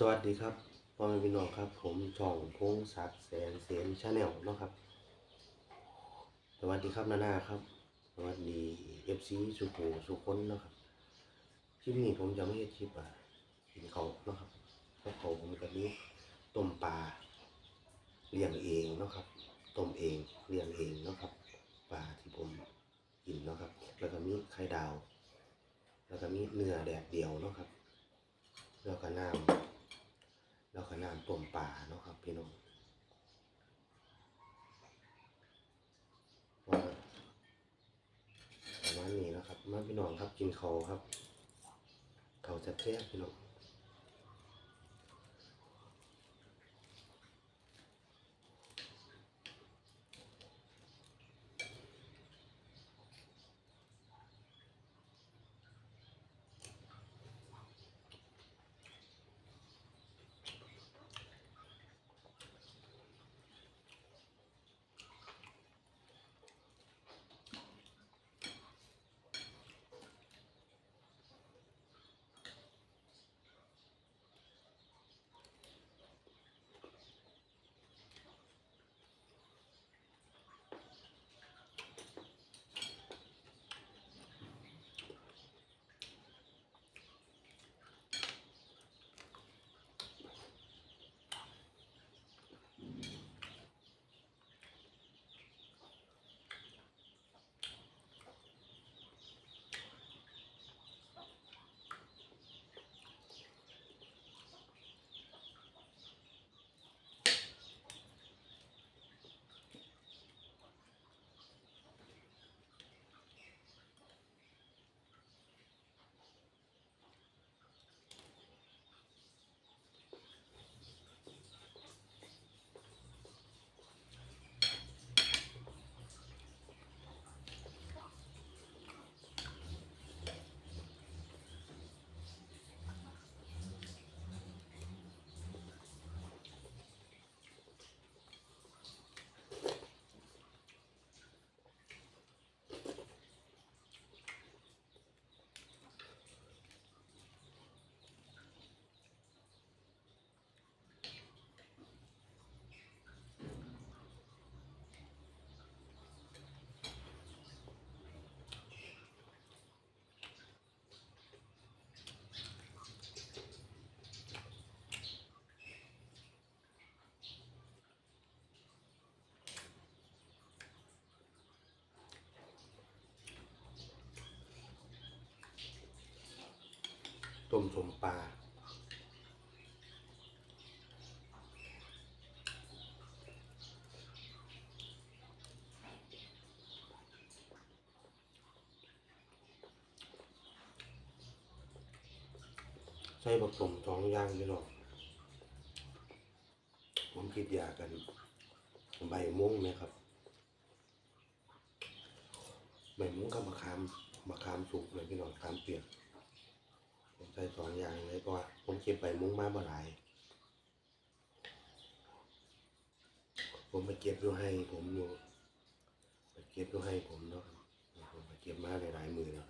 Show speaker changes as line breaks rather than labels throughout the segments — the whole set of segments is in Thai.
สวัสดีครับพ่อแม่พี่น้องครับ ผมช่องพงศักดิ์แสนเสียนชาแนลเนาะครับ สวัสดีครับนานาครับ สวัสดีเอฟซีสุโขสุคนนะครับคลิปนี้ผมจะไม่ให้คลิปอะกินเขาเนาะครับเพราะเขาผมกับนี้ต้มปลาเลี้ยงเองเนาะครับต้มเองเลี้ยงเองเนาะครับปลาที่ผมกินเนาะครับ แล้วก็มีไข่ดาว แล้วก็มีเนื้อแดดเดียวเนาะครับ แล้วก็น้ำ แล้วก็น้ำต้มปลาเนาะครับพี่น้องว่าประมาณนี้นะครับ มาพี่น้องครับกินเขาครับเขาจะแท้บพี่น้อง ต้มสมปลาใส่ผสมสองอย่างพี่น้องผมคิดยากันใบม่วงไหมครับ ใบม่วงกับมะขามมะขามสุกเลยพี่น้องขามเปียก ผมใส่สองอย่างเลยเพราะว่าผมเก็บใบมุ้งมาบ่หลาย ผมไปเก็บดูให้ผมอยู่ไปเก็บดูให้ผมเนาะผมไปเก็บมาหลายๆมือแล้ว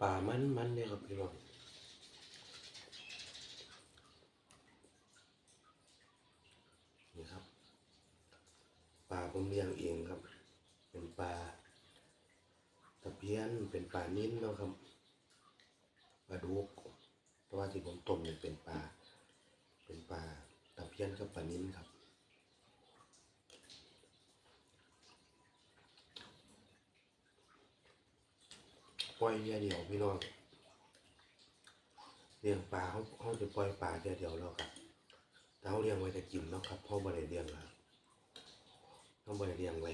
ป่ามันมันเนี่ยครับพี่น้องนี่ครับปลาผมเลี้ยงเองครับ เป็นปลาตะเพียนเป็นปลานิ้นเนาะครับปลาดุกแต่ว่าที่ผมต้มเนี่ยเป็นปลาเป็นปลาตะเพียนกับปลานิ้นครับ ปล่อยเดียวเดียวพี่น้องเลี้ยงปลาเขาเขาจะปล่อยปลาเดียวเดียวแล้วครับแต่เขาเลี้ยงไว้จะกินเนาะครับเขาบริเลี้ยงครับเขาบริเลี้ยงไว้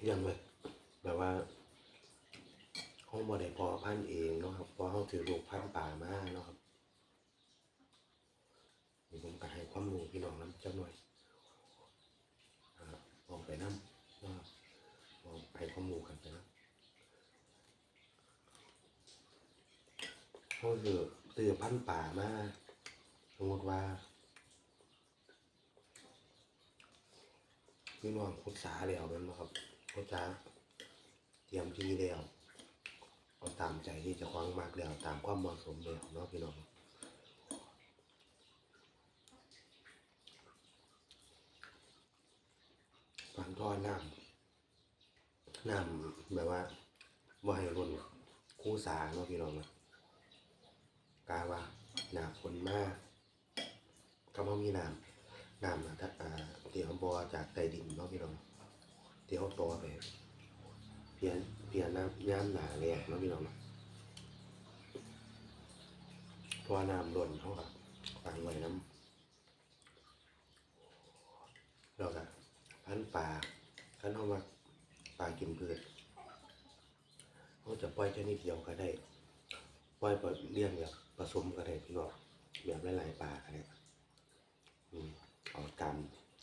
เลี้ยงไว้แบบว่าเขาบริพอพันเองเนาะครับเพอเขาถือลูกพันป่ามาเนาะครับผมก็ให้ความรู้พี่น้องน้ำจักหน่อยอ่าลองไปน้ำนะครับ มองไปข้อมูลกันไปนะ เขาคือตือพันธุ์ป่ามาสมมติว่าพี่น้องพุทธาแล้วแมันบ่ครับพุทธาเตรียมที่แล้วเอาตามใจที่เจะคว้างมากแล้วตามความเหมาะสมแล้วเนาะพี่น้องฟังท่อน้ำน้ำแบบว่าบ่ให้รุนคู่สาเนาะพี่น้องนะ กาว่าหนาฝนมากก็บ่มีน้ำน้ำนะถ้าอ่าเดี๋ยวบอจากใต้ดินเนาะพี่น้องเดี๋ยวต่อไปเปลี่ยนเปลี่ยนน้ำย่ามหนาแรกเนาะพี่น้องนะเพราะว่าน้ำล้นเขาก็ฟังไว้น้ำแล้วก็พันป่าพันเขามาปลากินพืชเขาจะปล่อยชนิดเดียวก็ได้ ปล่อยแบบเลี้ยงแบบผสมก็ได้พี่น้องแบบหลายๆปลาก็ได้อืมเอาตาม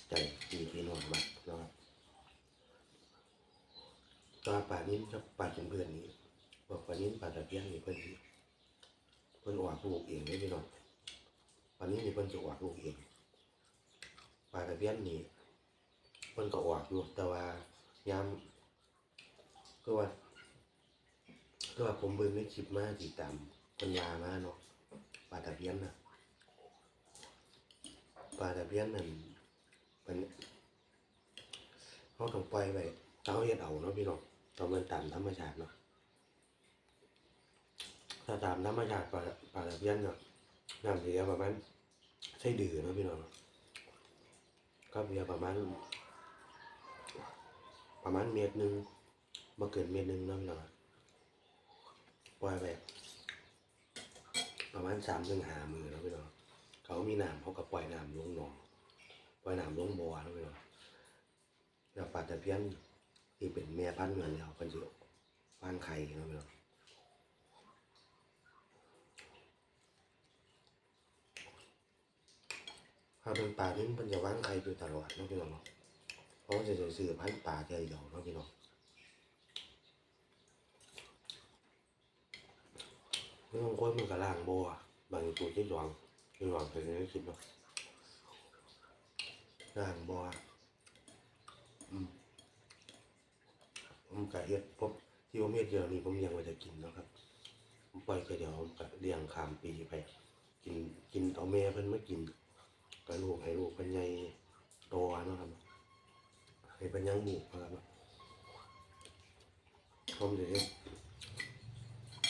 ใจมีพี่น้องมากนะครับตัวปลานิ้นกับปลากินพืชนี้บอกปลานิ้นปลาตะเพียนนี่เพิ่นสิเพิ่นออกลูกเองเลยพี่น้องปลานิ้นนี่เพิ่นจะออกลูกเองปลาตะเพียนนี่เพิ่นก็ออกอยู่แต่ว่ายามก็ว่า ก็ว่าผมเบิ่งในคลิปมาติดตามปัญญามาเนาะปลาตะเพียนน่ะปลาตะเพียนนั่นเป็นเขาต้องปล่อยไว้เต้าเฮ็ดเอาเนาะพี่น้องต้องเป็นตามธรรมชาติเนาะถ้าตามธรรมชาติปลาปลาตะเพียนเนาะน้ำเสียประมาณใช่ดื้อเนาะพี่น้องเนาะก็เบียประมาณประมาณเมตรหนึ่งมาเกินเมตรหนึ่งเนาะพี่น้อง ปล่อยไปประมาณสามถึงหามือเนาะพี่น้องเขามีน้ำเขาก็ปล่อยน้ำลงหนองปล่อยน้ำลงบ่อเนาะพี่น้องแล้วปลาตะเพียนที่เป็นแม่พันธุ์เหมือนแล้วเพิ่นสิวางไข่เนาะพี่น้องถ้าเป็นปลานี่มันจะวางไข่อยู่ตลอดนะพี่น้องเพราะว่าจะซื้อพันธุ์ปลาเดียวเดียวนะพี่น้อง พี่น้องคนมันก็ล่างโบัวบางตัวที่หลวงที่หวังเป็นในคลิปเนาะล่างโบัวอืมผมกะเฮ็ดผมที่ผมเฮ็ดเดียวนี้ผมยังไว้จะกินนะครับผมปล่อยแค่เดี๋ยวผมกะเลี้ยงขามปีไป กินกินเอาแม่เพิ่นมากินกะลูกให้ลูกเพิ่นใหญ่โตนะครับให้เป็นยังหมูนะครับผมจะเฮ็ด